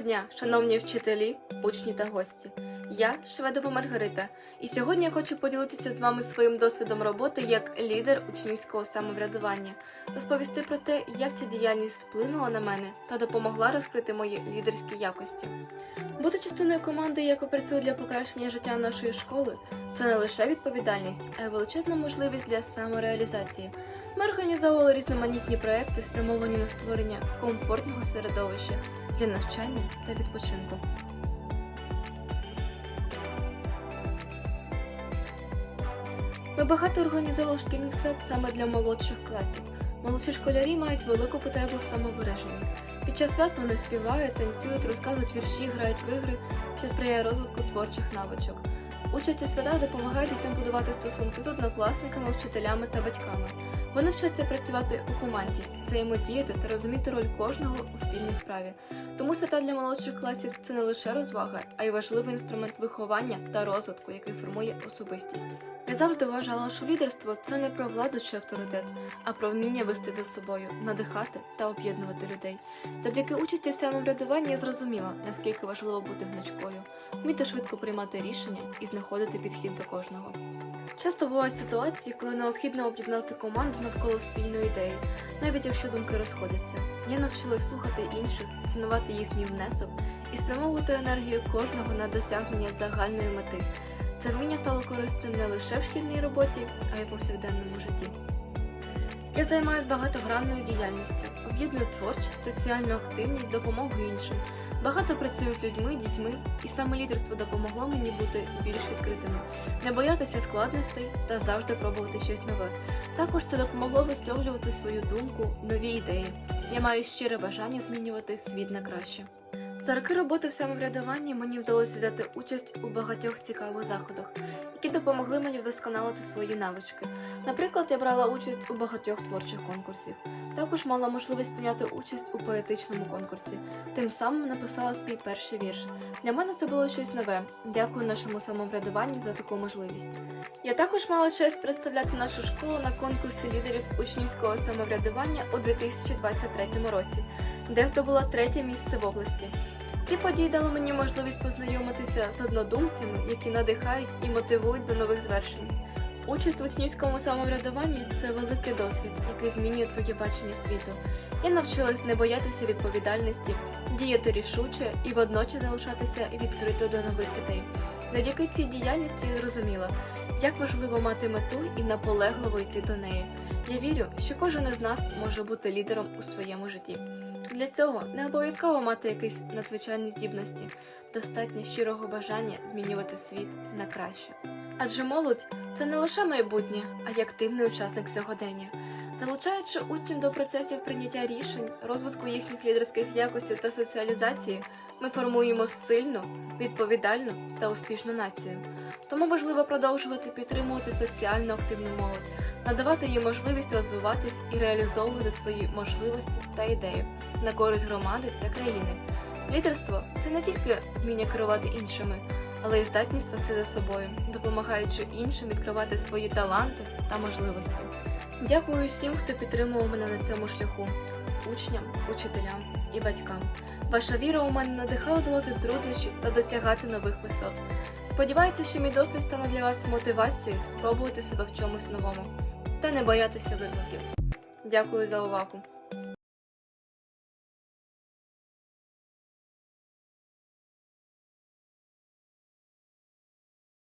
дня, шановні вчителі, учні та гості. Я Шведова Маргарита, і сьогодні я хочу поділитися з вами своїм досвідом роботи як лідер учнівського самоврядування, розповісти про те, як ця діяльність вплинула на мене та допомогла розкрити мої лідерські якості. Бути частиною команди, яка працює для покращення життя нашої школи, це не лише відповідальність, а й величезна можливість для самореалізації. Ми організовували різноманітні проекти, спрямовані на створення комфортного середовища для навчання та відпочинку. Ми багато організовували шкільних свят саме для молодших класів. Молодші школярі мають велику потребу в самовираженні. Під час свят вони співають, танцюють, розказують вірші, грають в ігри, що сприяє розвитку творчих навичок. Участь у святах допомагає дітям будувати стосунки з однокласниками, вчителями та батьками. Вони вчаться працювати у команді, взаємодіяти та розуміти роль кожного у спільній справі. Тому свята для молодших класів це не лише розвага, а й важливий інструмент виховання та розвитку, який формує особистість. Я завжди вважала, що лідерство це не про владу чи авторитет, а про вміння вести за собою, надихати та об'єднувати людей. Завдяки участі в самоврядуванні я зрозуміла, наскільки важливо бути гнучкою, вміти швидко приймати рішення і знаходити підхід до кожного. Часто бувають ситуації, коли необхідно об'єднати команду навколо спільної ідеї, навіть якщо думки розходяться. Я навчилась слухати інших, цінувати їхній внесок і спрямовувати енергію кожного на досягнення загальної мети. Це вміння стало корисним не лише в шкільній роботі, а й повсякденному житті. Я займаюся багатогранною діяльністю, об'єдную творчість, соціальну активність, допомогу іншим. Багато працюю з людьми, дітьми, і саме лідерство допомогло мені бути більш відкритими, не боятися складностей та завжди пробувати щось нове. Також це допомогло висловлювати свою думку, нові ідеї. Я маю щире бажання змінювати світ на краще. За роки роботи в самоврядуванні мені вдалося взяти участь у багатьох цікавих заходах, які допомогли мені вдосконалити свої навички. Наприклад, я брала участь у багатьох творчих конкурсів. Також мала можливість прийняти участь у поетичному конкурсі. Тим самим написала свій перший вірш. Для мене це було щось нове. Дякую нашому самоврядуванню за таку можливість. Я також мала честь представляти нашу школу на конкурсі лідерів учнівського самоврядування у 2023 році, де здобула третє місце в області. Ці події дали мені можливість познайомитися з однодумцями, які надихають і мотивують до нових звершень. Участь в учнівському самоврядуванні це великий досвід, який змінює твоє бачення світу. Я навчилась не боятися відповідальності, діяти рішуче і водночас залишатися відкрито до нових ідей. Завдяки цій діяльності я зрозуміла, як важливо мати мету і наполегливо йти до неї. Я вірю, що кожен із нас може бути лідером у своєму житті. Для цього не обов'язково мати якісь надзвичайні здібності, достатньо щирого бажання змінювати світ на краще. Адже молодь це не лише майбутнє, а й активний учасник сьогодення. Залучаючи учнів до процесів прийняття рішень, розвитку їхніх лідерських якостей та соціалізації, ми формуємо сильну, відповідальну та успішну націю. Тому важливо продовжувати підтримувати соціально активну молодь, надавати їй можливість розвиватись і реалізовувати свої можливості та ідеї на користь громади та країни. Лідерство це не тільки вміння керувати іншими, але й здатність вести за собою, допомагаючи іншим відкривати свої таланти та можливості. Дякую всім, хто підтримував мене на цьому шляху, учням, учителям і батькам. Ваша віра у мене надихала долати труднощі та досягати нових висот. Сподіваюся, що мій досвід стане для вас мотивацією спробувати себе в чомусь новому та не боятися викликів. Дякую за увагу!